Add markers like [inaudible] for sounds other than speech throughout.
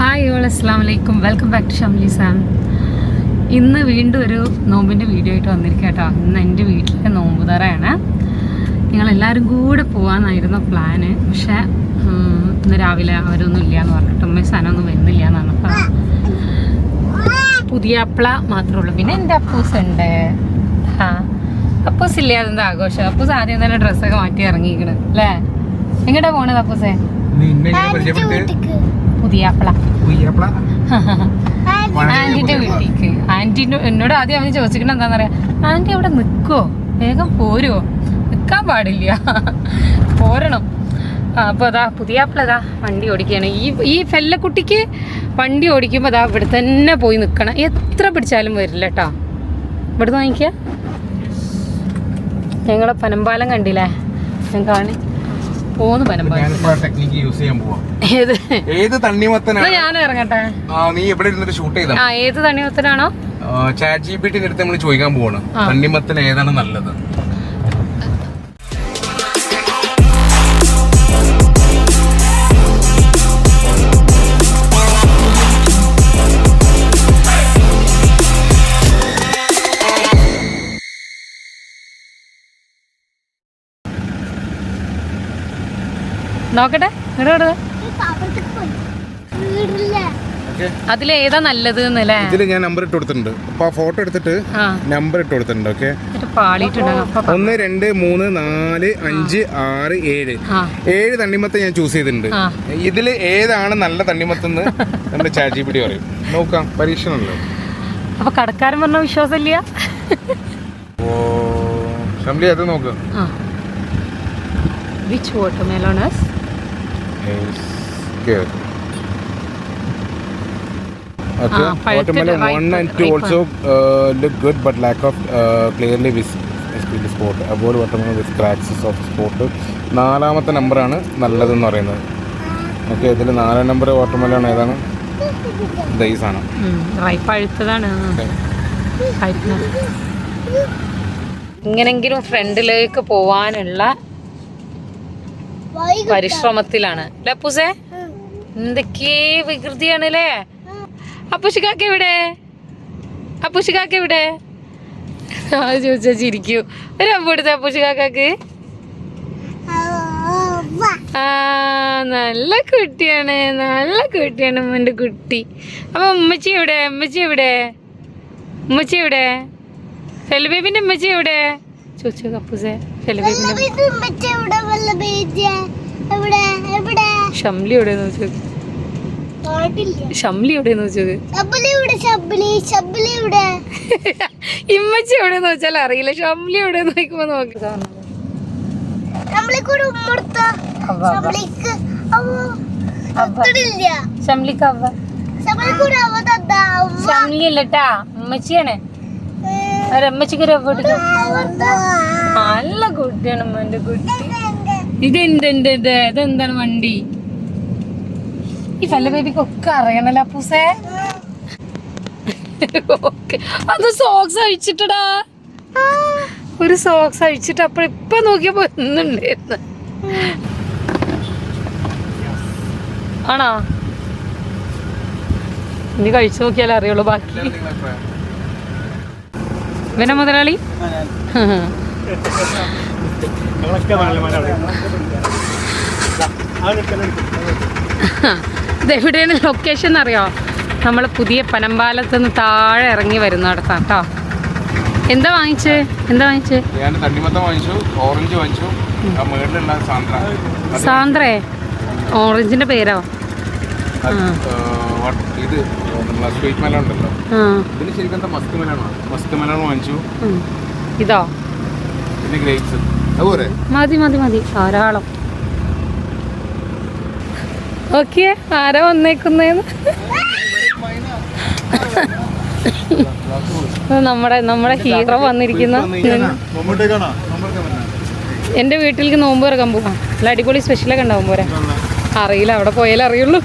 Hi all അസ്സാം വലൈക്കും welcome back to Shamli Sam ഇന്ന് വീണ്ടും ഒരു നോമ്പിന്റെ വീഡിയോ ആയിട്ട് വന്നിരിക്കുക കേട്ടോ. ഇന്ന് എന്റെ വീട്ടിലെ നോമ്പ് തറയാണ്. ഞങ്ങളെല്ലാവരും കൂടെ പോകാമെന്നായിരുന്നു പ്ലാന് പക്ഷേ ഇന്ന് രാവിലെ അവരൊന്നും ഇല്ല എന്ന് പറഞ്ഞിട്ട് ഉമ്മ സാധനമൊന്നും വരുന്നില്ല എന്നാണ് പറഞ്ഞപ്പോൾ പുതിയ അപ്പള മാത്രമേ ഉള്ളൂ. പിന്നെ എന്റെ അപ്പൂസ് ഉണ്ട്. ആ അപ്പൂസ് ഇല്ല അതെന്താ ആഘോഷം? അപ്പൂസ് ആദ്യം തന്നെ ഡ്രസ്സൊക്കെ മാറ്റി ഇറങ്ങിയിരിക്കണ്. അല്ലേ? എങ്ങോട്ടാ പോണത് അപ്പൂസേ? നിന്നെ ഇങ്ങനെ പുതിയ അപ്പള കുയ്യാപ്പള [laughs] ആന്റിന്റെ വീട്ടിലേക്ക് ആന്റി എന്നോട് ആദ്യം അവന് ചോദിച്ചിട്ട് എന്താന്ന് പറയാ ആന്റി അവിടെ നിക്കോ വേഗം പോരുവോ? നിക്കാൻ പാടില്ല. [laughs] പോരണം. അപ്പോൾ അപ്പൊ അതാ പുതിയ അതാ വണ്ടി ഓടിക്കുകയാണ്. ഈ ഈ ഫെല്ലക്കുട്ടിക്ക് വണ്ടി ഓടിക്കുമ്പോൾ അതാ ഇവിടെ തന്നെ പോയി നിൽക്കണം എത്ര പിടിച്ചാലും വരില്ല കേട്ടോ ഇവിടെ വാങ്ങിക്ക. ഞങ്ങളെ പനമ്പാലം കണ്ടില്ലേ? ഞാൻ കാണി പോന്ന് ടെക്നിക്ക് യൂസ് ചെയ്യാൻ പോവാ. ഏത്? ഏത് തണ്ണിമത്തനാണ്? ഞാൻ ഇറങ്ങട്ടെ. നീ എവിടെ ഇരുന്നിട്ട് ഷൂട്ട് ചെയ്താ? ഏത് തണ്ണിമത്തനാണോ? ചാറ്റ് ജി പി ടി അടുത്ത് നമ്മൾ ചോദിക്കാൻ പോവാണ്. തണ്ണിമത്തൻ ഏതാണ് നല്ലത്? നോക്കട്ടെ അതിൽ ഏതാ നല്ലത് ഇതിൽ ഇതിൽ ഞാൻ നമ്പർ ഇട്ട് കൊടുത്തിട്ടുണ്ട്. അപ്പൊ ആ ഫോട്ടോ എടുത്തിട്ട് നമ്പർ ഇട്ട് കൊടുത്തിട്ടുണ്ട് ഓക്കെ? ഒന്ന് രണ്ട് മൂന്ന് നാല് അഞ്ച് ആറ് ഏഴ്. ആ. ഏഴ് തണ്ണിമത്ത് ഞാൻ ചൂസ് ചെയ്തിട്ടുണ്ട്. ഇതിൽ ഇതിൽ ഏതാണ് നല്ല തണ്ണിമത്തെന്ന് നമ്മുടെ ചാജി പിടി പറയും. നോക്കാം പരീക്ഷണമല്ലോ. അപ്പൊ കടക്കാരൻ പറഞ്ഞ വിശ്വാസമില്ല. ഓ ഷംലി അത് നോക്കാം. Which which water good. Okay. Ah, Watermelon right, one and two right also uh, look good, but lack of uh, clearly vis- visible spot. Avoid watermelon with scratches of spot. നാലാമത്തെ നമ്പറാണ് നല്ലതെന്ന് പറയുന്നത് ഓക്കെ ഇതിൽ നാലാം number watermelon ഏതാണ് ദാ ഈ സാധനം റൈപ്പ് പഴുത്തതാണ്. ഇങ്ങനെങ്കിലും ഫ്രണ്ടിലേക്ക് പോവാനുള്ള പരിശ്രമത്തിലാണ്. ലപ്പൂസേ എന്തൊക്കെ വികൃതിയാണ് അല്ലേ അപ്പുഷിക്കാക്ക എവിടെ? അപ്പുഷിക്കാക്ക എവിടെ? ആ ചോദിച്ചാ ചിരിക്കൂ. ഒരു അമ്പ എടുത്ത അപ്പുഷിക്കാക്ക് ആ നല്ല കുട്ടിയാണ് നല്ല കുട്ടിയാണ് ഉമ്മന്റെ കുട്ടി. അപ്പൊ ഉമ്മച്ചി എവിടെ? ഉമ്മച്ചി എവിടെ? ഉമ്മച്ചി എവിടെ? ഫെലബേബിന്റെ ഉമ്മച്ചി എവിടെ? ചോദിച്ചു കപ്പൂസേ ഫെലുബേബിന്റെ ഷംലി എവിടെ? നോച്ചു ഷംലി എവിടെ? നോച്ചു ഇമ്മച്ചി എവിടെ വെച്ചാൽ അറിയില്ല. ഷംലി എവിടെ നോക്കുമ്പോ നോക്കി ഷംലിക്ക് അവ ഷംലി അല്ലട്ടാ ഉമ്മച്ചിയാണ്. അവരമ്മച്ചിക്ക് ഒരു. നല്ല കുട്ടിയാണ് എന്റെ കുട്ടി ഇത് ഇതെന്താണ് വണ്ടി? ഈ ഫല്ല ബേബിക്ക് ഒക്കെ അറിയണല്ലോ അപ്പൂസേ. അത് സോക്സ് അഴിച്ചിട്ടടാ. ഒരു സോക്സ് അഴിച്ചിട്ട് അപ്പോൾ ഇപ്പൊ നോക്കിയപ്പോ ഒന്നുണ്ടായിരുന്നു ആണോ? ഇനി കഴിച്ചു നോക്കിയാലേ അറിയുള്ളൂ ബാക്കി. ഇവനെ മുതലാളി? [laughs] ഇതെവിടെയാണ് ലൊക്കേഷൻ അറിയോ നമ്മൾ പുതിയ പനമ്പാലത്ത് നിന്ന് താഴെ ഇറങ്ങി വരുന്നിടത്താണ് കേട്ടോ എന്താ വാങ്ങിച്ചേ? എന്താ വാങ്ങിച്ചേ? ഞാൻ തണ്ണിമത്തം വാങ്ങിച്ചു ഓറഞ്ച് വാങ്ങിച്ചു സാന്ദ്ര. സാന്ദ്രേ? ഓറഞ്ചിന്റെ പേരോ? ഇത് സ്വീറ്റ് മെലൺ ഉണ്ടല്ലോ. ആ. ഇതിന് ശരിക്കും മസ്ക് മെലൺ മസ്ക് മെലൺ വാങ്ങിച്ചു. ഇതോ? പിന്നെ ഗ്രേപ്സ്. അതുപോലെ മതി മതി മതി. ധാരാളം. ഓക്കെ ആരാ വന്നേക്കുന്നേന്ന്? നമ്മുടെ നമ്മുടെ ഹീറോ വന്നിരിക്കുന്ന എന്റെ വീട്ടിലേക്ക് നോമ്പ് ഇറക്കാൻ പോകാം നല്ല അടിപൊളി സ്പെഷ്യലൊക്കെ ഉണ്ടാവും പോരാ. അറിയില്ല അവിടെ പോയാലേ അറിയുള്ളൂ.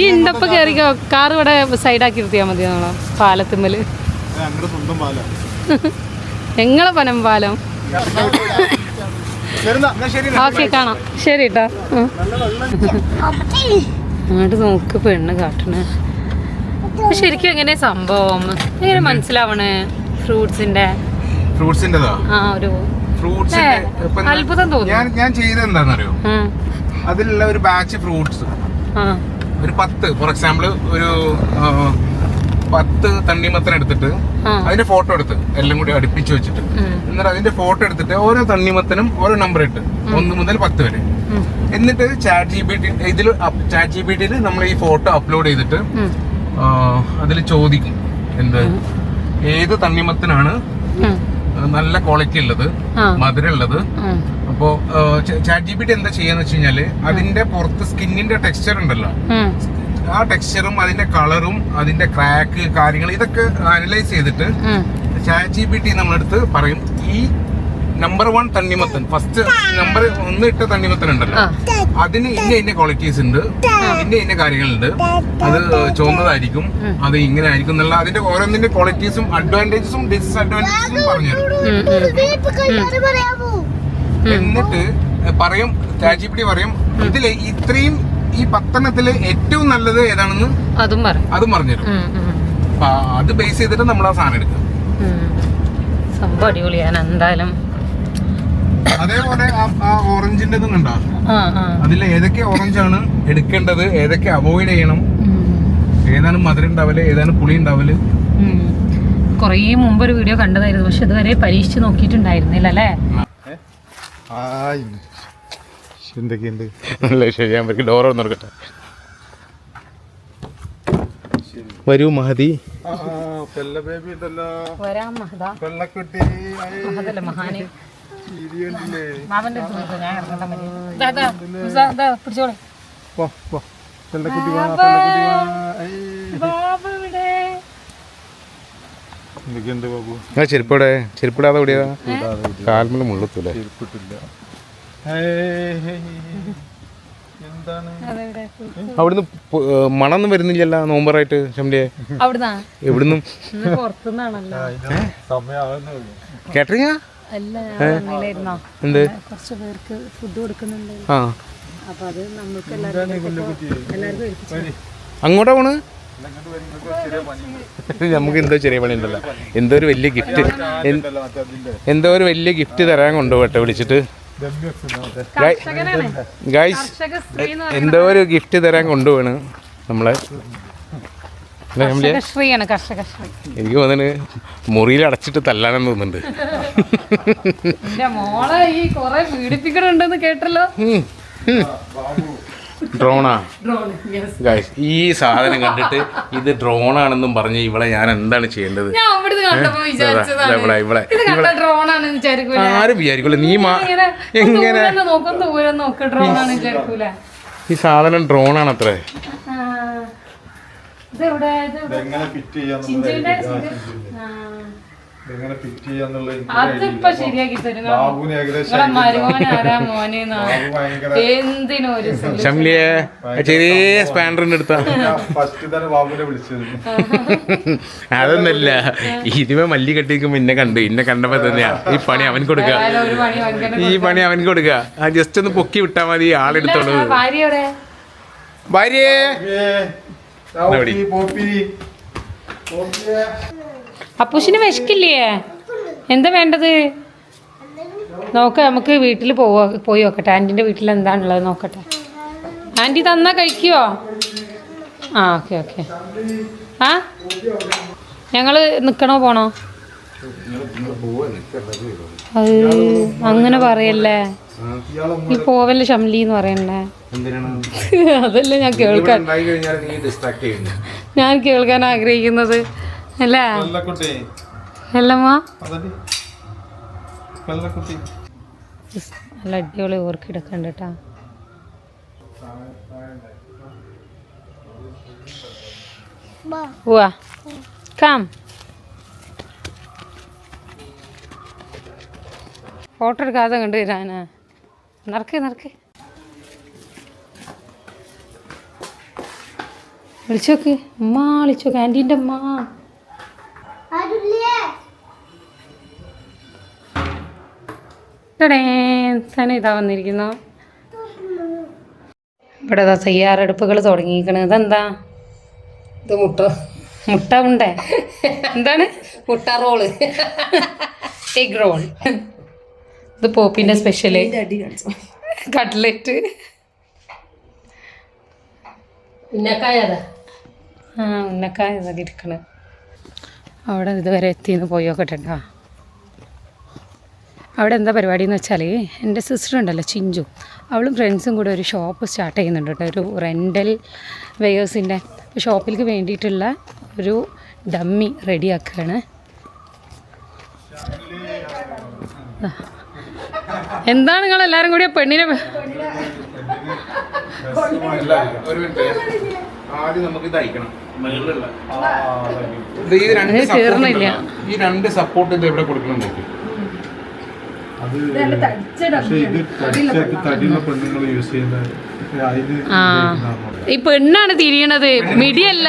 ഈ ഉണ്ടപ്പ കയറി കാർ ഇവിടെ സൈഡാക്കി നിർത്തിയാൽ മതി നമ്മളെ പാലത്തുമ്മൽ. സ്വന്തം പാല. ഞങ്ങളെ പനമ്പാലം ഓക്കെ കാണാം. ശരി കേട്ടോ അങ്ങോട്ട് നോക്ക് പെണ്ണ് കാട്ടണേ. ശരിക്കും എങ്ങനെ സംഭവം? എങ്ങനെ മനസ്സിലാവണേ? ഫ്രൂട്ട്സിന്റെ? ഫ്രൂട്ട്സിന്റെതാ ആ ഒരു അത്ഭുതം തോന്നുന്നു. ഞാൻ ഞാൻ ചെയ്തത് എന്താണെന്നറിയോ അതിലുള്ള ഒരു ബാച്ച് ഫ്രൂട്ട്സ്. ഒരു പത്ത് ഫോർ എക്സാമ്പിൾ ഒരു പത്ത് തണ്ണിമത്തൻ എടുത്തിട്ട്. അതിന്റെ ഫോട്ടോ എടുത്ത് എല്ലാം കൂടി അടുപ്പിച്ച് വെച്ചിട്ട്. എന്നിട്ട് അതിന്റെ ഫോട്ടോ എടുത്തിട്ട് ഓരോ തണ്ണിമത്തനും ഓരോ നമ്പർ ഇട്ട്. ഒന്ന് മുതൽ പത്ത് വരെ. എന്നിട്ട് ചാറ്റ് ജി ബി ടി ഇതിൽ ചാറ്റ് ജി ബി ടിയിൽ നമ്മൾ ഈ ഫോട്ടോ അപ്ലോഡ് ചെയ്തിട്ട് അതിൽ ചോദിക്കും എന്ത്? ഏത് തണ്ണിമത്തനാണ്? നല്ല ക്വാളിറ്റി ഉള്ളത് മധുര ഉള്ളത് അപ്പോ ചാറ്റ് ജി ബി ടി എന്താ ചെയ്യാന്ന് വെച്ച് കഴിഞ്ഞാൽ അതിന്റെ പുറത്ത് സ്കിന്നിന്റെ ടെക്സ്ചർ ഉണ്ടല്ലോ. ആ ടെക്സ്ചറും അതിന്റെ കളറും അതിന്റെ ക്രാക്ക് കാര്യങ്ങൾ ഇതൊക്കെ അനലൈസ് ചെയ്തിട്ട് ചാറ്റ് ജി പി ടി നമ്മളെടുത്ത് പറയും. ഈ നമ്പർ വൺ തണ്ണിമത്തൻ ഫസ്റ്റ് നമ്പർ ഒന്ന് ഇട്ട തണ്ണിമത്തൻ ഉണ്ടല്ലോ. അതിന് ഇന്ന ഇന്ന ക്വാളിറ്റീസ് ഉണ്ട് ഇന്ന ഇന്ന കാര്യങ്ങളുണ്ട്. അത് ചുവന്നതായിരിക്കും അത് ഇങ്ങനെ ആയിരിക്കും എന്നുള്ള അതിന്റെ ഓരോന്നിന്റെ ക്വാളിറ്റീസും അഡ്വാന്റേജസും ഡിസ്അഡ്വാന്റേജസും പറഞ്ഞു. എന്നിട്ട് പറയും ചാറ്റ് ജി പി ടി പറയും ഇതിൽ ഇത്രയും ഈ പത്തെണ്ണത്തിൽ ഏറ്റവും നല്ലത് ഏതാണെന്ന് അതും പറഞ്ഞു അതും പറഞ്ഞുതരും. അപ്പൊ അത് ബേസ് ചെയ്തിട്ട് നമ്മൾ ആ സാധനം എടുക്കും ഉം. സംഭവം അടിപൊളിയാണ് എന്തായാലും അതേപോലെ ആ- ഓറഞ്ചിന്റെ കണ്ടോ? അതിൽ ഏതൊക്കെ ഓറഞ്ച് ആണ് എടുക്കേണ്ടത്? ഏതൊക്കെ അവോയ്ഡ് ചെയ്യണം. ഏതാണ് മധുരം ഉണ്ടാവൽ? ഏതാണ് പുളി ഉണ്ടാവൽ? കൊറേ കുറേ മുമ്പ് ഒരു വീഡിയോ കണ്ടതായിരുന്നു. പക്ഷെ ഇതുവരെ പരീക്ഷിച്ച് നോക്കിയിട്ടുണ്ടായിരുന്നില്ല അല്ലേ? എന്തൊക്കെയുണ്ട്? നല്ല ശരി ഞാൻ ഡോർ ഒന്ന് വരൂ മഹതി ചെരുപ്പടെ ചെരുപ്പിടാതെ കൂടിയതാ കാൽമല മുള്ളത്തൂലേ അതെവിടെ? അവിടുന്ന് മണൊന്നും വരുന്നില്ല വരുന്നില്ലല്ലോ നോമ്പറായിട്ട് ശമ്പളിയെ എവിടുന്നു? വന്നില്ലായിരുന്നോ? എന്ത്? കുറച്ച് പേർക്ക് ഫുഡ് കൊടുക്കുന്നുണ്ട്. ആ. അപ്പൊ അത് നമുക്ക് എല്ലാവർക്കും അങ്ങോട്ടാ പോണ്? നമുക്ക് എന്തോ ചെറിയ പണി ഉണ്ടല്ലോ. എന്തോ ഒരു വലിയ ഗിഫ്റ്റ് എന്തോ ഒരു വലിയ ഗിഫ്റ്റ് തരാൻ കൊണ്ടുപോട്ടെ വിളിച്ചിട്ട്. എന്ന് എന്തോ ഒരു ഗിഫ്റ്റ് തരാൻ കൊണ്ടുപോണ് നമ്മളെ. എനിക്ക് തോന്നുന്നു മുറിയിൽ അടച്ചിട്ട് തല്ലാനെന്ന് തോന്നുന്നുണ്ട്. മോളെ ഈ കൊറേ പീഡിപ്പിക്കണുണ്ടെന്ന് കേട്ടല്ലോ. ഡ്രോണാ ഡ്രോൺ ഗായ്സ് ഈ സാധനം കണ്ടിട്ട് ഇത് ഡ്രോണാണെന്നും പറഞ്ഞ് ഇവളെ ഞാൻ എന്താണ് ചെയ്യേണ്ടത്? ഇവിടെ, ഇവിടെ, ഡ്രോൺ ആണെന്ന് വിചാരിക്കൂല? ആരും വിചാരിക്കില്ല നീ എങ്ങനെ? ഡ്രോൺ ആണ് വിചാരിക്കൂല? ഈ സാധനം ഡ്രോണാണ് അത്രേ. ആ. ഇതെവിടെ ഇതെവിടെ? എങ്ങനെ ഫിറ്റ്. എങ്ങനെ ഫിറ്റ് ചെയ്യാന്നുള്ള ചെറിയ സ്പാൻഡറിന്റെ അടുത്താ ഫസ്റ്റ് തന്നെ ബാബുനെ വിളിച്ചത്. [laughs] അതൊന്നല്ല ഇതിമേ മല്ലി കെട്ടിക്കുമ്പോ ഇന്നെ കണ്ട്. ഇന്നെ കണ്ടപ്പോ തന്നെയാ. ഈ പണി അവൻ കൊടുക്ക. ഒരു പണി ഭയങ്കര ഈ പണി അവൻ കൊടുക്ക. ആ ജസ്റ്റ് ഒന്ന് പൊക്കി വിട്ടാ മതി. ആളെടുത്തോളൂ. ഭാര്യേ പോപ്പി. പോപ്പിയെ. അപ്പൂഷിന് വിശക്കില്ലേ? എന്താ വേണ്ടത്? നോക്ക നമുക്ക് വീട്ടിൽ പോവാ പോയി നോക്കട്ടെ. ആന്റിന്റെ വീട്ടിൽ എന്താണുള്ളത് നോക്കട്ടെ. ആന്റി തന്നാ കഴിക്കുവോ ആ ഓക്കെ ഓക്കെ. ആ? ഞങ്ങൾ നിൽക്കണോ പോണോ? അത് അങ്ങനെ പറയല്ലേ? ഈ പോവല്ലേ ഷംലി എന്ന് പറയണ്ടേ അതല്ലേ ഞാൻ കേൾക്കാൻ ഞാൻ കേൾക്കാൻ ആഗ്രഹിക്കുന്നത്. അല്ലേ? നല്ല അടിപൊളി ഓർക്കിഡൊക്കെ ഉണ്ട് കേട്ടാ. ഉവാ കാം. ഫോട്ടോ എടുക്കാതെ കണ്ടുവരാന നടക്ക് നടക്ക്. വിളിച്ചോക്ക് അമ്മ വിളിച്ചോക്ക് ആന്റീന്റെ അമ്മ തന്നെ ഇതാ വന്നിരിക്കുന്നു. ഇവിടെ ഇതാ തയ്യാറെടുപ്പുകൾ തുടങ്ങിയിരിക്കണ്. ഇതെന്താ? ഇത് മുട്ട. മുട്ട ഉണ്ടേ? എന്താണ്? മുട്ട റോൾ. എഗ് റോൾ ഇത് പോപ്പിന്റെ സ്പെഷ്യൽ പിന്നെ കട്ട്ലറ്റ് ഉന്നക്കായതാ ആ ഉന്നക്കായ ഇരിക്കണ്. അവിടെ ഇതുവരെ എത്തിന്ന് പോയി കേട്ടോ അവിടെ എന്താ പരിപാടി എന്ന് വെച്ചാൽ എന്റെ സിസ്റ്റർ ഉണ്ടല്ലോ ചിഞ്ചു. അവളും ഫ്രണ്ട്സും കൂടെ ഒരു ഷോപ്പ് സ്റ്റാർട്ട് ചെയ്യുന്നുണ്ട് കേട്ടോ. ഒരു റെന്റൽ വെയേഴ്സിന്റെ ഷോപ്പിലേക്ക് വേണ്ടിയിട്ടുള്ള ഒരു ഡമ്മി റെഡിയാക്കുകയാണ്. എന്താണ് നിങ്ങൾ എല്ലാവരും കൂടി പെണ്ണിനെ ഒരു മിനിറ്റ്. ആദ്യം നമുക്ക് ഇത് അയക്കണം. മുകളിലുള്ള ഇത് ഈ രണ്ട് support. ഉണ്ടല്ലോ. ഈ രണ്ട് സപ്പോർട്ട് ഇത് എവിടെ കൊടുക്കണം നോക്കി. അത് പക്ഷെ ഇത് തടിച്ചൊക്കെ തടിയുള്ള പെണ്ണുങ്ങൾ യൂസ് ചെയ്യുന്ന അതിന് ആ. ഈ പെണ്ണാണ് തിരിയണത്. മിടിയല്ല.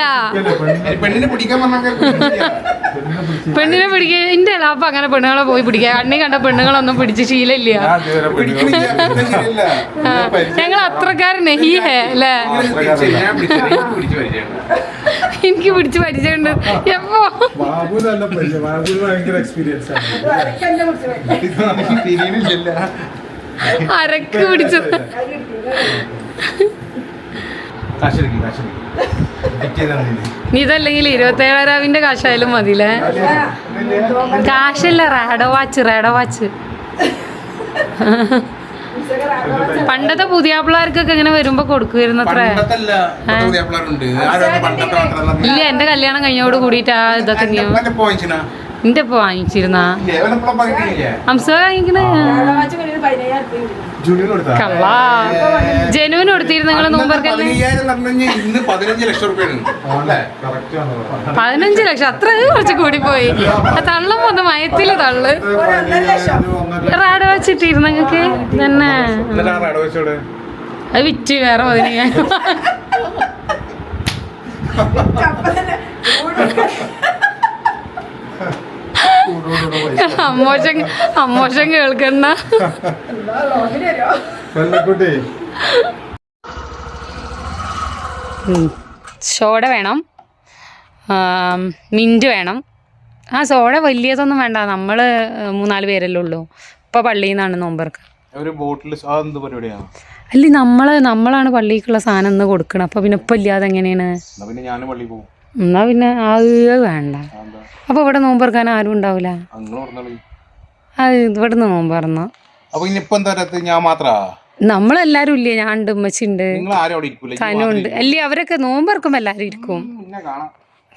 പെണ്ണിനെ പിടിക്കാൻ പറഞ്ഞാൽ പെണ്ണിനെ പിടിക്ക പിടിക്കുക എന്റെ എളാപ്പ അങ്ങനെ പെണ്ണുങ്ങളെ പോയി പിടിക്കുക. കണ്ണി കണ്ട പെണ്ണുങ്ങളൊന്നും പിടിച്ച് ശീലമില്ല. ശരിയല്ല ഞങ്ങൾ അത്രക്കാരനെ ഹീ ഹേ അല്ലേ? എനിക്ക് പിടിച്ച് പരിചയമുണ്ട്. എപ്പോ? ബാബു നല്ല നീ ഇതല്ലെങ്കിൽ ഇരുപത്തേഴാവിന്റെ കാശായാലും മതിയില്ലേ? കാശല്ല റാഡോ വാച്ച് റാഡോ വാച്ച്. പണ്ടത്തെ പുതിയ പിള്ളേർക്കൊക്കെ ഇങ്ങനെ വരുമ്പോ കൊടുക്കുമായിരുന്നു അത്ര? ഇല്ല എന്റെ കല്യാണം കഴിഞ്ഞോട് കൂടിയിട്ടാ ഇതൊക്കെ നീ എന്റെ ഇപ്പൊ വാങ്ങിച്ചിരുന്നാ? അംസ വാങ്ങിക്കണേ. കള്ളാ. ജനുവിന് കൊടുത്തിരുന്നു നോമ്പർക്കല്ലേ ഇന്ന് പതിനഞ്ച് ലക്ഷം അത്ര കുറച്ച് കൂടി പോയി തള്ളും വന്ന് മയത്തിൽ തള്ളു. റാഡ് വെച്ചിട്ടിരുന്നു നിങ്ങക്ക് തന്നെ അത് വിറ്റ് വേറെ പതിനയ്യായിരം ha [laughs] പൈസ. [laughs] അമ്മോശം അമ്മോശം കേൾക്കണ്ട. സോഡ വേണം. മിന്റ് വേണം. ആ സോഡ വലിയതൊന്നും വേണ്ട. നമ്മൾ മൂന്നാൽ പേരല്ലേ ഉള്ളൂ. ഇപ്പം പള്ളിയിൽ നിന്നാണ് നോമ്പർക്ക് ഒരു ബോട്ടിൽ പരിപാടിയാണ് അല്ല നമ്മൾ നമ്മളാണ് പള്ളിക്കുള്ള സാധനം ഒന്ന് കൊടുക്കണം അപ്പോൾ പിന്നെ ഇപ്പം ഇല്ലാതെ എങ്ങനെയാണ്? എന്നാ പിന്നെ ഞാനും പള്ളി പോകും. എന്നാ പിന്നെ അത് വേണ്ട. അപ്പൊ ഇവിടെ നോമ്പറക്കാൻ ആരും ഉണ്ടാവില്ല അത് നോമ്പറന്നു. അപ്പൊ ഇനിയിപ്പോ എന്താ ഞാൻ മാത്രാ? നമ്മളെല്ലാരും ഇല്ലേ? ഞാൻ ഉണ്ട് ഉമ്മച്ചിണ്ട് തനുണ്ട്. അല്ലേ അവരൊക്കെ നോമ്പറക്കുമ്പോ എല്ലാരും ഇരിക്കും.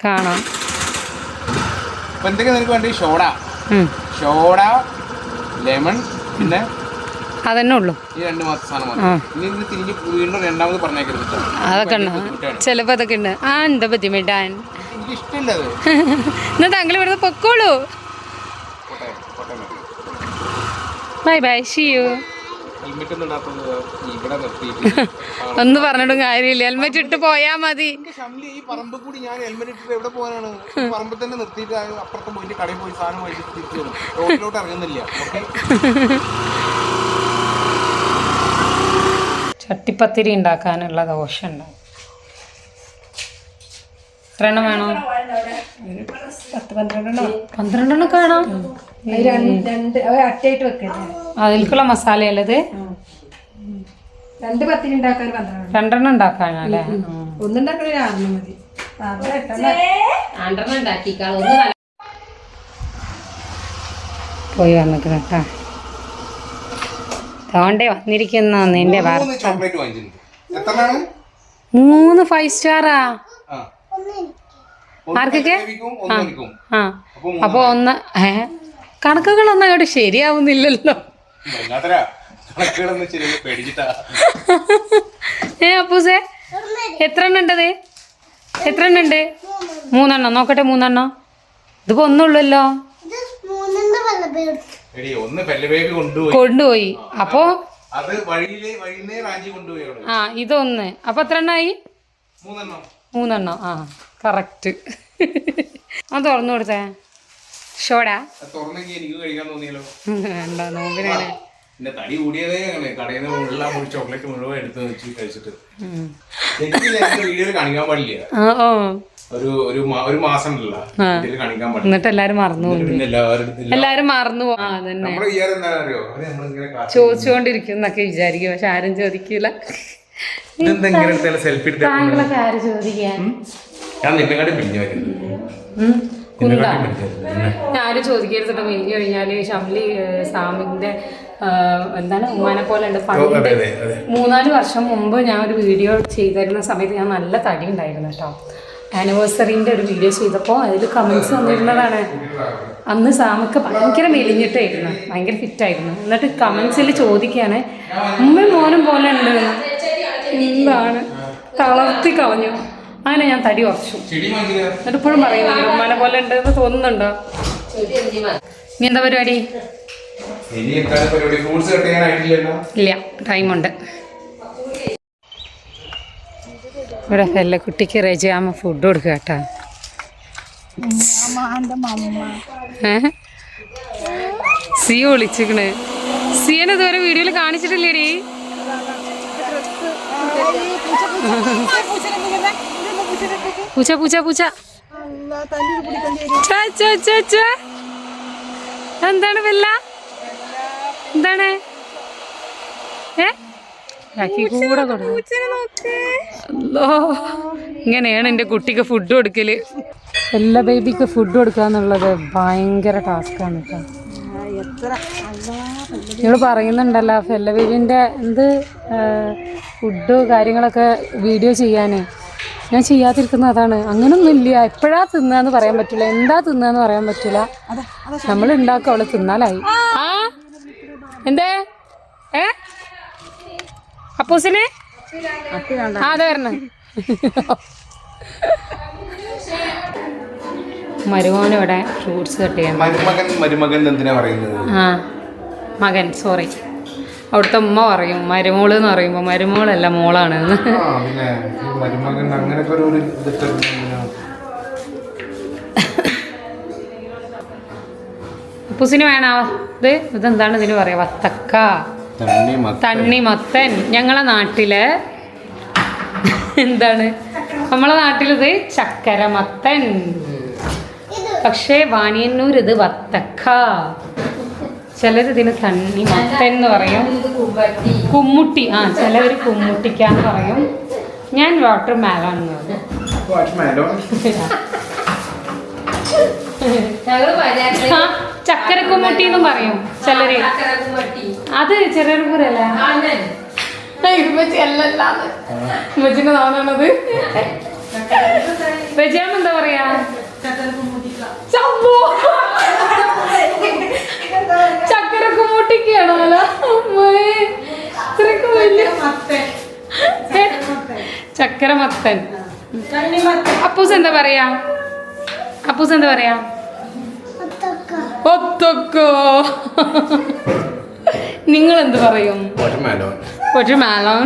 കാണാം. ഷോഡ. ഷോഡ ലെമൺ പിന്നെ അതന്നെ ഉള്ളൂ. അതൊക്കെ ഉണ്ടോ. ചിലപ്പോൾ അതൊക്കെ ഉണ്ട്. ആ എന്താ ബുദ്ധിമുട്ടാൻ [laughs] എന്നാ താങ്കൾ ഇവിടുന്ന് പൊക്കോളൂ. ബൈ ബൈ ഷിയു ഒന്ന് പറഞ്ഞിട്ടും കാര്യമില്ല. ഹെൽമെറ്റ് ഇട്ട് പോയാ മതി. നിർത്തിയിട്ട് അപ്പുറത്ത് പോയിട്ട് കടയിൽ പോയി സാധനം വാങ്ങിച്ചിട്ട് തിരിച്ചു വരും. റോഡിലോട്ട് ഇറങ്ങുന്നില്ല [laughs] ഓക്കെ ചട്ടിപ്പത്തിരി ഉണ്ടാക്കാനുള്ള ദോശ ഉണ്ടാവും. എത്രയെണ്ണം വേണം? പത്ത് പന്ത്രണ്ടെണ്ണം? പന്ത്രണ്ടെണ്ണൊക്കെ വേണം? അത് രണ്ട് വെക്കല്ലേ അതിലേക്കുള്ള മസാലയല്ലത് രണ്ട് പത്തിരി ഉണ്ടാക്കാൻ പന്ത്രണ്ട് രണ്ടെണ്ണം ഉണ്ടാക്കാനല്ലേ ആറെണ്ണം മതി. പോയി വന്നിക്കണം കേട്ടാ തോണ്ടേ വന്നിരിക്കുന്ന നിന്റെ മൂന്ന് എത്രയാണ് മൂന്ന് ഫൈവ് സ്റ്റാറാ ആ. ആർക്കൊക്കെ? ആ അപ്പൊ ഒന്ന് ഏ കണക്കുകളൊന്നും അങ്ങോട്ട് ശരിയാവുന്നില്ലല്ലോ. ഏ അപ്പൂസേ എത്ര എണ്ണം ഉണ്ടത്? എത്ര എണ്ണം ഉണ്ട്? മൂന്നെണ്ണം. നോക്കട്ടെ മൂന്നെണ്ണം. ഇതിപ്പോ ഒന്നുള്ളല്ലോ. ഒന്ന് കൊണ്ടുപോയി. കൊണ്ടുപോയി. അപ്പോ? അത് വഴിയിൽ വഴിന്നേ റാഞ്ചി കൊണ്ടുപോയി ആ ഇതൊന്ന്. അപ്പൊ എത്ര എണ്ണായി മൂന്നെണ്ണം. മൂന്നെണ്ണം. ആ കറക്റ്റ്. അത് തുറന്നു കൊടുത്തേ. ഷോടാ. തുറന്നെങ്കിൽ എനിക്ക് കഴിക്കാൻ തോന്നിയല്ലോ. നോമ്പിനാണ് തടി കൂടിയതേ അങ്ങനെ. കടയിൽ നിന്ന് എല്ലാം മുഴുവൻ ചോക്ലേറ്റ് മുഴുവൻ എടുത്ത് വെച്ച് കഴിച്ചിട്ട്. എനിക്ക് വീഡിയോയിൽ കാണിക്കാൻ പാടില്ല. ഒരു ഒരു ഒരു മാസം കാണിക്കാൻ എന്നിട്ട് എല്ലാരും മറന്നു. എല്ലാരും മറന്നു ചോദിച്ചുകൊണ്ടിരിക്കും എന്നൊക്കെ വിചാരിക്കും. പക്ഷെ ആരും ചോദിക്കൂല. സെൽഫി ഞാൻ നിന്നെക്കാട്ടി പിടിഞ്ഞു വരുന്നത് ഞാനും ചോദിക്കരുത് മെലിഞ്ഞു കഴിഞ്ഞാൽ ഷംലി സാമിന്റെ എന്താണ് ഉമ്മാനെ പോലെ ഉണ്ട്. പണ്ട് മൂന്നാൽ വർഷം മുമ്പ് ഞാൻ ഒരു വീഡിയോ ചെയ്തിരുന്ന സമയത്ത് ഞാൻ നല്ല തടി ഉണ്ടായിരുന്നു കേട്ടോ. ആനിവേഴ്സറിന്റെ ഒരു വീഡിയോ ചെയ്തപ്പോൾ അതിൽ കമൻസ് വന്നിരുന്നതാണ്. അന്ന് സാമക്ക് ഭയങ്കര മെലിഞ്ഞിട്ടായിരുന്നു. ഭയങ്കര ഫിറ്റായിരുന്നു എന്നിട്ട് കമൻസിൽ ചോദിക്കുകയാണ് ഉമ്മയും മോനും പോലെ ഉണ്ട് എന്താണ്? തളർത്തി കളഞ്ഞു. അങ്ങനെ ഞാൻ തടി വാങ്ങിക്കുക എന്നിട്ട് ഇപ്പോഴും പറയുന്നുണ്ട് ഉമ്മാനെ പോലെ ഉണ്ടെന്ന് തോന്നുന്നുണ്ടോ? ഇനി എന്താ പരിപാടി? ഇല്ല ടൈമുണ്ട് ഇവിടെ കുട്ടിക്ക് റജാമ ഫുഡ് കൊടുക്കുക കേട്ടോ? സി വിളിച്ചിക്കണ് സിയനെ ഇതുവരെ വീഡിയോയിൽ കാണിച്ചിട്ടില്ലേടി? പൂച്ച പൂച്ച പൂച്ച. എന്താണ് വെല്ല എന്താണ്? ഏ? കൂടെ ഇങ്ങനെയാണ് എന്റെ കുട്ടിക്ക് ഫുഡ് കൊടുക്കൽ. എല്ലാ ബേബിക്ക് ഫുഡ് കൊടുക്കുക എന്നുള്ളത് ഭയങ്കര ടാസ്ക്കാണ് കേട്ടോ നിങ്ങൾ പറയുന്നുണ്ടല്ലോ ഫെല്ല ബേബിന്റെ എന്ത് ഫുഡ് കാര്യങ്ങളൊക്കെ വീഡിയോ ചെയ്യാൻ ഞാൻ ചെയ്യാതിരിക്കുന്ന അതാണ്. അങ്ങനൊന്നും ഇല്ല. എപ്പോഴാ തിന്നാന്ന് പറയാൻ പറ്റില്ല. എന്താ തിന്നാന്ന് പറയാൻ പറ്റില്ല. നമ്മൾ ഉണ്ടാക്കും അവൾ തിന്നാലായി. ആ? എന്തേ? ഏ? അപ്പൂസിനെ? ആ അതെ വരണം. മരുമോൻ ഇവിടെ ഫ്രൂട്ട്സ് കട്ട് ചെയ്യാൻ മരുമകൻ മരുമകൻ എന്തിനാ പറയുന്നത്? ആ മകൻ സോറി അവിടുത്തെ ഉമ്മ പറയും മരുമോൾ എന്ന് പറയുമ്പോൾ മരുമോളല്ല മോളാണ്. പുസിന് വേണോ? ഇത് ഇതെന്താണ് ഇതിന് പറയാ? വത്തക്ക. തണ്ണിമത്തൻ. ഞങ്ങളെ നാട്ടിൽ എന്താണ്? നമ്മളെ നാട്ടിലിത് ചക്കരമത്തൻ. പക്ഷേ വാണിയന്നൂർ ഇത് വത്തക്ക. ചിലരിതിന് ഇതിന് തണ്ണിമത്തൻ എന്ന് പറയും. കുമ്മുട്ടി. ആ ചിലവർ കുമ്മുട്ടിക്കാന്ന് പറയും. ഞാൻ വാട്ടർ മാലോൺ എന്ന് പറയും. ചക്കര കുമ്മുട്ടി എന്നും പറയും ചിലര്. അത് ചെറിയ പൂരല്ല? ഉമ്മച്ചിന്റെ നാണാണത് വെജാം എന്താ പറയാ? ചമ്മോ ചക്കര കുമ്മുട്ടിക്കാണോ അമ്മേ ഇത്രയൊക്കെ വലിയ ചക്കര മത്തൻ അപ്പൂസ് എന്താ പറയാ? അപ്പൂസ് എന്താ പറയാ? ഒത്തൊക്കോ? നിങ്ങൾ എന്ത് പറയും വാട്ടർമാലോ ഒരു മാലോൺ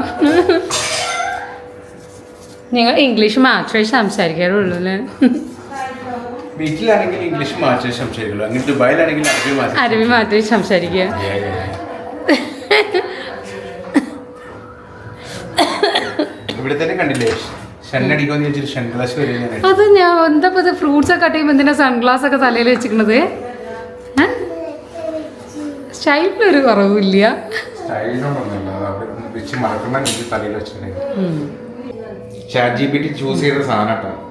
നിങ്ങൾ ഇംഗ്ലീഷ് മാത്രമേ സംസാരിക്കാറുള്ളൂ അല്ലേ? വീട്ടിലാണെങ്കിൽ ഇംഗ്ലീഷ് മാത്രമേ സംസാരിക്കുള്ളൂ. അങ്ങനെ ദുബായിലാണെങ്കിൽ അറബി മാത്രമേ സംസാരിക്കുക. ഇവിടെ തന്നെ കണ്ടില്ലേ. അത് ഞാൻ എന്താ ഫ്രൂട്ട്സ് ഒക്കെ കട്ട് ചെയ്യുമ്പോൾ എന്തിനാ സൺഗ്ലാസ് ഒക്കെ തലയിൽ വെച്ചിരിക്കണത്? സാധനം കുറവില്ല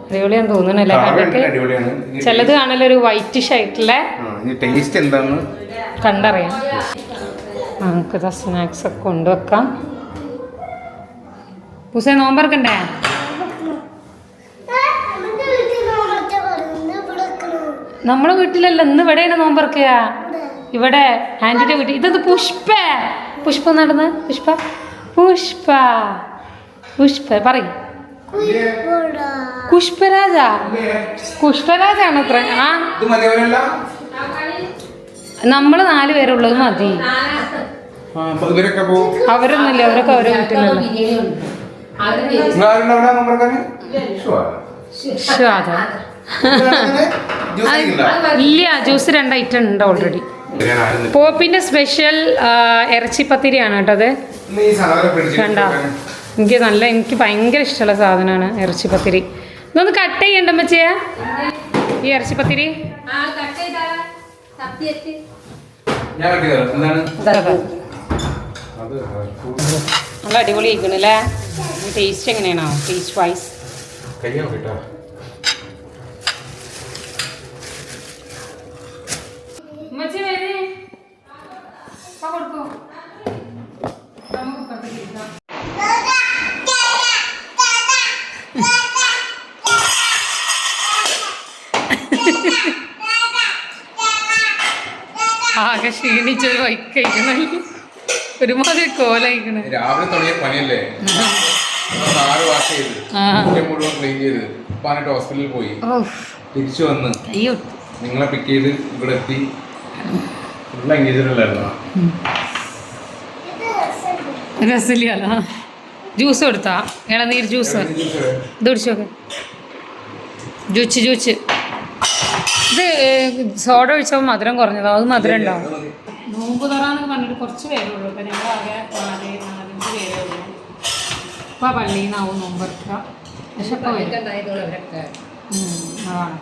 അടിപൊളിയാന്ന് തോന്നണല്ലേ കളർ കണ്ടിട്ട് ചിലത് കാണലൊരു വൈറ്റ് ആ, ഇനി ടേസ്റ്റ് എന്താണ് കണ്ടറിയാം. നമുക്ക് സ്നാക്സ് ഒക്കെ കൊണ്ടുവെക്കാം. പൂസേ നോമ്പറക്കണ്ടേ? നമ്മളെ വീട്ടിലല്ല ഇന്ന് ഇവിടെയാണ് നോമ്പറക്കുക. ഇവിടെ ആന്റിന്റെ വീട്ടിൽ ഇതത് പുഷ്പ? പുഷ്പ നടന്ന്? പുഷ്പ? പുഷ്പ. പുഷ്പ പറയും. പുഷ്പരാജ. പുഷ്പരാജാണ് അത്ര. ആ. നമ്മൾ നാല് പേരുള്ളത് മതി. അവരൊന്നുമില്ല അവരൊക്കെ അവരെ വീട്ടിലല്ല ഇല്ല ജ്യൂസ് രണ്ട് ഐറ്റം ഉണ്ട് ഓൾറെഡി. പോപ്പിന്റെ സ്പെഷ്യൽ ഇറച്ചിപ്പത്തിരിയാണ് കേട്ടത് കണ്ട? എനിക്ക് നല്ല എനിക്ക് ഭയങ്കര ഇഷ്ടമുള്ള സാധനമാണ് ഇറച്ചിപ്പത്തിരി. ഇതൊന്ന് കട്ട് ചെയ്യണ്ട മച്ചിയെ ഈ ഇറച്ചിപ്പത്തിരി. നല്ല അടിപൊളി ആയിക്കണല്ലേ ടേസ്റ്റ് എങ്ങനെയാണോ? ടേസ്റ്റ് വൈസ് കഴിയാ കേട്ടോ. ആകെ ക്ഷീണിച്ചൊരു വൈക്കഴിക്കണല്ലേ ഒരുമാതിരി കോലയിക്കണേ രാവിലെ തുടങ്ങിയ പണിയല്ലേ? കാറ് വാഷ് ചെയ്ത് ആ. മുറ്റം മുഴുവൻ ക്ലീൻ ചെയ്ത് പാനിട്ട് ഹോസ്പിറ്റലിൽ പോയി. തിരിച്ചു വന്ന് നിങ്ങളെ പിക്ക് ചെയ്ത് ഇവിടെ എത്തി. ഫുൾ എൻഗേജ്ഡ് അല്ലായിരുന്നോ? രസമില്ല ജ്യൂസ് കൊടുത്താ? ഇളനീർ ജ്യൂസ് ഇത് കുടിച്ചോക്കെ ജ്യൂച്ച് ജ്യൂച്ച് ഇത് സോഡ ഒഴിച്ചപ്പോൾ മധുരം കുറഞ്ഞതോ. അത് മധുരം ഉണ്ടാവും നോമ്പ് തുറാന്ന് പറഞ്ഞിട്ട് കുറച്ച് പേരേ ഉള്ളൂ ഇപ്പം ആകെ നാല് നാലഞ്ച് പേരേ ഉള്ളൂ. ഇപ്പം പള്ളിയിൽ നിന്നാവും നോമ്പെടുക്കുക പക്ഷെ അതാണ്?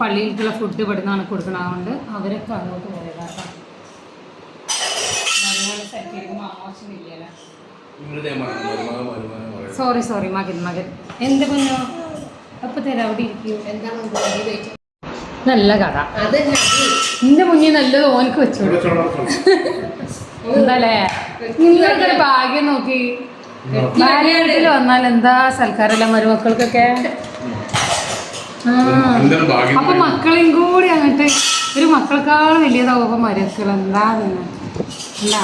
പള്ളിയിലേക്കുള്ള ഫുഡ് ഇവിടെ നിന്നാണ് കൊടുക്കണതുകൊണ്ട് അവരൊക്കെ അങ്ങോട്ട് പോയതാണ് അതുപോലെ സെറ്റ് ചെയ്യുമ്പോൾ ആമോശമില്ലല്ലോ സോറി സോറി മകൻ മകൻ. എന്ത് കുഞ്ഞോ? അപ്പൊ തരാം അവിടെ ഇരിക്കൂ. നല്ല കഥ. നിന്റെ മുന്നിൽ നല്ലത് ഓനക്ക് വെച്ചു [laughs] എന്താലേ? നിങ്ങൾക്കൊരു ഭാഗ്യം നോക്കി. ബാല്യത്തിൽ വന്നാൽ എന്താ സൽക്കാരല്ല മരുമക്കൾക്കൊക്കെ? അപ്പൊ മക്കളെയും കൂടി അങ്ങോട്ട് ഒരു മക്കളെക്കാൾ വലിയതാവുമ്പോ മരുമക്കൾ എന്താ അല്ല.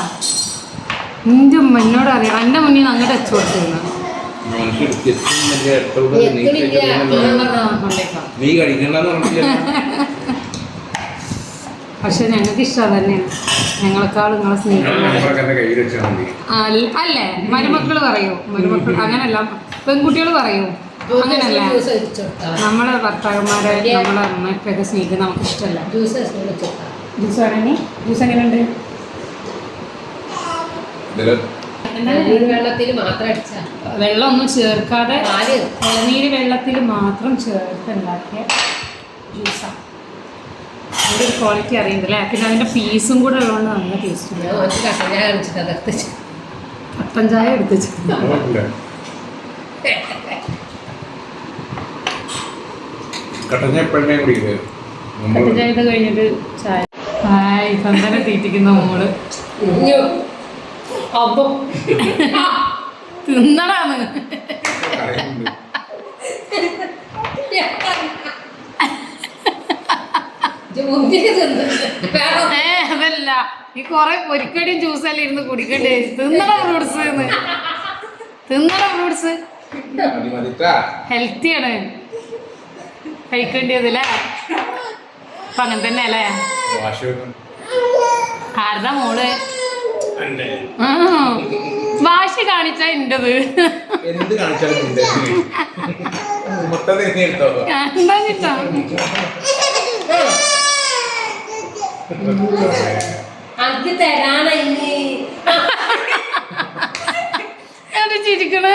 നിന്റെ ഉമ്മ എന്നോട് അറിയാം. എന്റെ മുന്നിൽ നിന്ന് അങ്ങോട്ട് വെച്ചു കൊടുത്തിരുന്നു? നീ കഴിക്കണ്ടെന്ന് പക്ഷെ ഞങ്ങൾക്ക് ഇഷ്ടം തന്നെയാണ്. ഞങ്ങളെക്കാൾ നിങ്ങളെ സ്നേഹിക്കുന്നത് അല്ല- മരുമക്കൾ പറയൂ. മരുമക്കൾ അങ്ങനല്ല. പെൺകുട്ടികൾ പറയൂ. അങ്ങനല്ല. നമ്മളെ ഭർത്താക്കന്മാരെ നമ്മളെ അമ്മയ്ക്കൊക്കെ സ്നേഹിക്കുന്നത് നമുക്ക് ഇഷ്ടമല്ല ജ്യൂസ് വേണേ ജ്യൂസ് എങ്ങനെയുണ്ട് ഇതിൽ വെള്ളത്തിൽ മാത്രം അടിച്ചാ വെള്ളം ഒന്നും ചേർക്കാതെ ഇളനീര് വെള്ളത്തിൽ മാത്രം ചേർത്ത് ഉണ്ടാക്കിയ ജ്യൂസാണ് അതിന്റെ ഒരു ക്വാളിറ്റി അറിയുന്നില്ലേ പിന്നെ അതിന്റെ പീസും കൂടെ ഉള്ളതുകൊണ്ട് നല്ല ടേസ്റ്റ് കട്ടൻ ചായ എടുത്ത് കട്ടൻ ചായ കട്ടൻ ചായ കഴിഞ്ഞിട്ട് ചായ. ഹായ് ചന്ദന തീറ്റിക്കുന്ന മോൾ. അപ്പൊ തിന്നടാന്ന് അതല്ല. ഈ കൊറേ പൊരിക്കടിയും ജ്യൂസെല്ലാം ഇരുന്ന് കുടിക്കണ്ടേ? തിന്നട ഫ്രൂട്ട്സ് തിന്നട ഫ്രൂട്ട്സ്. ഹെൽത്തിയാണ് കഴിക്കേണ്ടത് അല്ലേ അപ്പൊ അങ്ങനെ തന്നെ അല്ലേ ആരുടെ മോൾ? വാശി കാണിച്ച എന്റത് എന്ത് കാണിച്ചാലും ചിരിക്കണേ?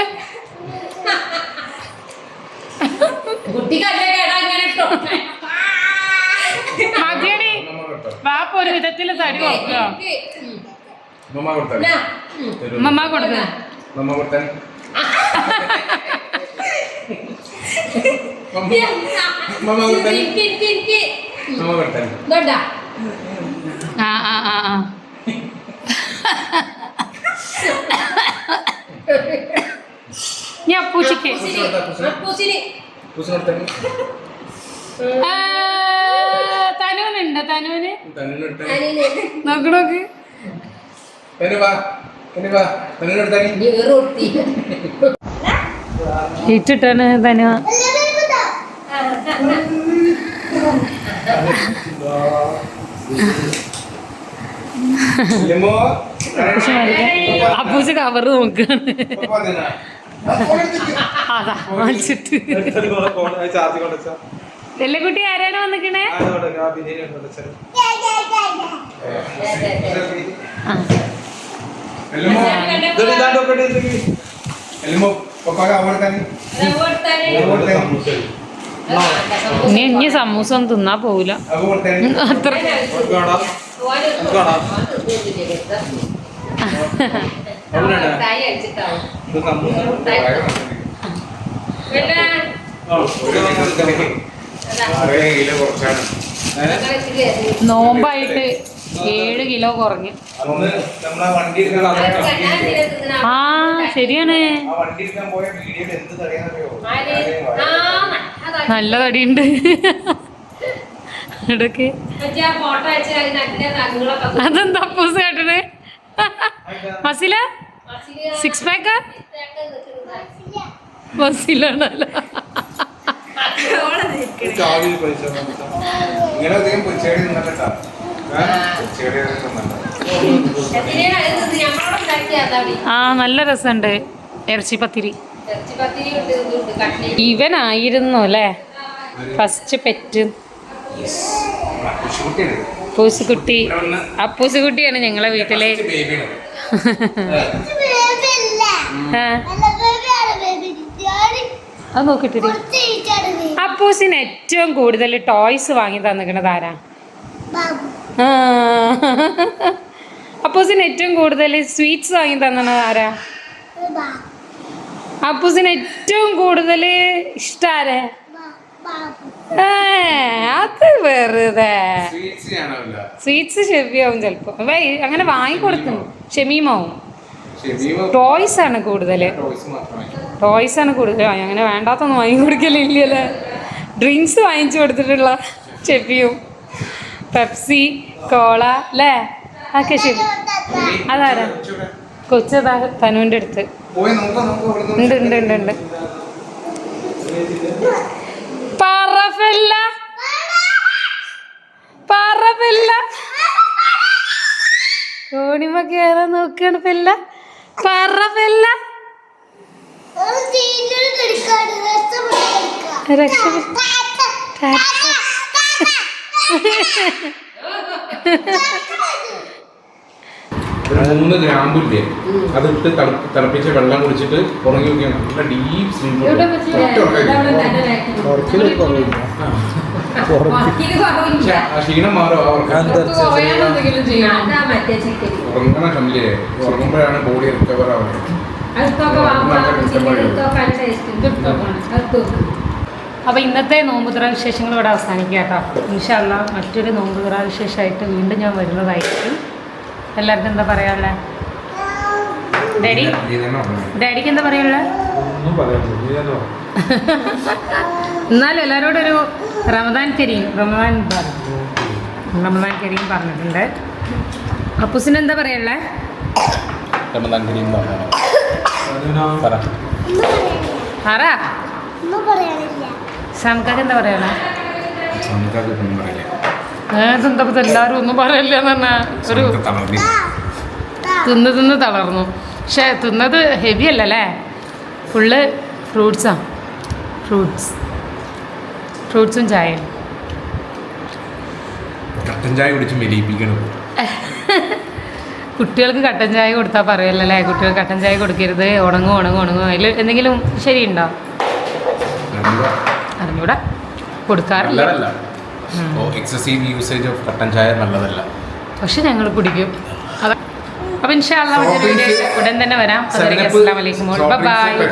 കുട്ടിക്കല്ലേ കേടാ ഇങ്ങനെ ഇട്ടോ? മതിയടി. മമ്മ കൊടുത്തോ വാപ്പ ഒരു വിധത്തിൽ തടി നോക്കുക മമ്മ ಕೊಡ್ತಾನೆ ಮಮ್ಮ ಕೊಡ್ತಾನೆ തനുവിനുണ്ട് തനുവിന്. തന്നെ ഇട്ടിട്ടാണ് തനു അപ്പൂച്ച് കവർ നോക്കാണ്. അതാ വാങ്ങിച്ചിട്ട്. വെല്ലക്കുട്ടി ആരാണ് വന്നിക്കണേ? ആ ഇനി ഇനി സമൂസ ഒന്നും തിന്നാ പോവില്ല അത്ര. നോമ്പായിട്ട് ഏഴ് കിലോ കുറഞ്ഞു. ആ ശരിയാണ്. ആ വണ്ടി എടുക്കാൻ പോയ വീഡിയോയിൽ എന്ത് തടയാന്നറിയോ? നല്ല തടിയുണ്ട്. ഇടയ്ക്ക് അതെന്താ അപ്പൂസ് കേട്ടത് മസില സിക്സ് പാക്ക് മസിലാണല്ലോ ചാവിൽ പൈസ ഇങ്ങനെ അധികം പൊച്ചേടി ആ നല്ല രസമുണ്ട് ഇറച്ചി പത്തിരി. ഇവനായിരുന്നു അല്ലേ? First pet. പൂസുകുട്ടി പൂസുകുട്ടി അപ്പൂസുകുട്ടിയാണ് ഞങ്ങളെ വീട്ടിലെ. [laughs] ആ, അത് നോക്കിട്ടിരി. അപ്പൂസിന് ഏറ്റവും കൂടുതൽ ടോയ്സ് വാങ്ങി തന്നിക്കണത് ആരാ. അപ്പൂസിന് ഏറ്റവും കൂടുതൽ സ്വീറ്റ്സ് വാങ്ങി തന്നത് ആരാ? അപ്പൂസിന് ഏറ്റവും കൂടുതൽ ഇഷ്ടാരെ ഏ, അത് വെറുതെ. സ്വീറ്റ്സ് ഞാനല്ല. ചെലപ്പോ അങ്ങനെ വാങ്ങിക്കൊടുത്തു ഷെമീമാവും ഷെബീമ ടോയ്സ് ആണ് കൂടുതൽ. ടോയ്സ് ആണ് കൂടുതൽ. അങ്ങനെ വേണ്ടാത്തൊന്നും വാങ്ങി കൊടുക്കലില്ലല്ലേ? ഡ്രിങ്ക്സ് വാങ്ങിച്ചു കൊടുത്തിട്ടുള്ള ചെപ്പിയും പെപ്സി കോള അല്ലേ ഒക്കെ ശരി അതാരാ? കൊച്ചതാ തനുവിന്റെ അടുത്ത്. ഉണ്ട് ഉണ്ട് ഉണ്ട് ഉണ്ട്. പറഫല്ല പറഫല്ല കോണിമ കേറാൻ നോക്കുകയാണ് പെല്ല. പറഫല്ല മൂന്ന് ഗ്രാമ്പില്ലേ? അതിട്ട് തള- തിളപ്പിച്ച വെള്ളം കുടിച്ചിട്ട് ഉറങ്ങി നോക്കിയാണ് നല്ല ഡീപ് സ്ലീപ്പ് ക്ഷീണം മാറും ഉറങ്ങണ കണ്ടില്ലേ ഉറങ്ങുമ്പോഴാണ് ബോഡി റിക്കവർ ആവുന്നത്. അപ്പോൾ ഇന്നത്തെ നോമ്പുതുറ വിശേഷങ്ങൾ ഇവിടെ അവസാനിക്കുക കേട്ടോ. ഇൻഷല്ല മറ്റൊരു നോമ്പുതുറ വിശേഷമായിട്ട് വീണ്ടും ഞാൻ വരുന്നതായിരിക്കും. എല്ലാവർക്കും എന്താ പറയാനുള്ളത് ഡാഡി? ഡാഡിക്ക് എന്താ പറയാനുള്ളത്. എന്നാലും എല്ലാവരോടും ഒരു റമദാൻ കരീം റമദാൻ. റമദാൻ കരീം പറഞ്ഞിട്ടുണ്ട്. അപ്പൂസിന് എന്താ പറയാനുള്ളത് റമദാൻ കരീം. അതിനാ പറ. ഷാംക്കാക്ക് എന്താ പറയണ. ഏതെന്താ എല്ലാവരും ഒന്നും പറയില്ല ഒരു തിന്ന് തിന്ന് തളർന്നു. പക്ഷേ തിന്നത് ഹെവി അല്ലല്ലേ ഫുള്ള് ഫ്രൂട്ട്സാ ഫ്രൂട്ട്സ് ഫ്രൂട്ട്സും ചായയും. കട്ടൻ ചായ കുടിച്ച് മെലിയിപ്പിക്കണം. [laughs] കുട്ടികൾക്ക് കട്ടൻ ചായ കൊടുത്താൽ പറയല്ലേ കുട്ടികൾക്ക് കട്ടൻ ചായ കൊടുക്കരുത്. ഉണങ്ങും ഉണങ്ങും ഉണങ്ങും. അതിൽ എന്തെങ്കിലും ശരിയുണ്ടോ? അറിഞ്ഞൂടെ. കൊടുക്കാറില്ല. എക്സസീവ് യൂസേജ് ഓഫ് കട്ടൻ ചായ നല്ലതല്ല. പക്ഷെ ഞങ്ങൾ കുടിക്കും. അപ്പൊ ഇൻഷാല്ല ഉടൻ തന്നെ വരാം. അസ്സാം വലൈക്കും ബൈ.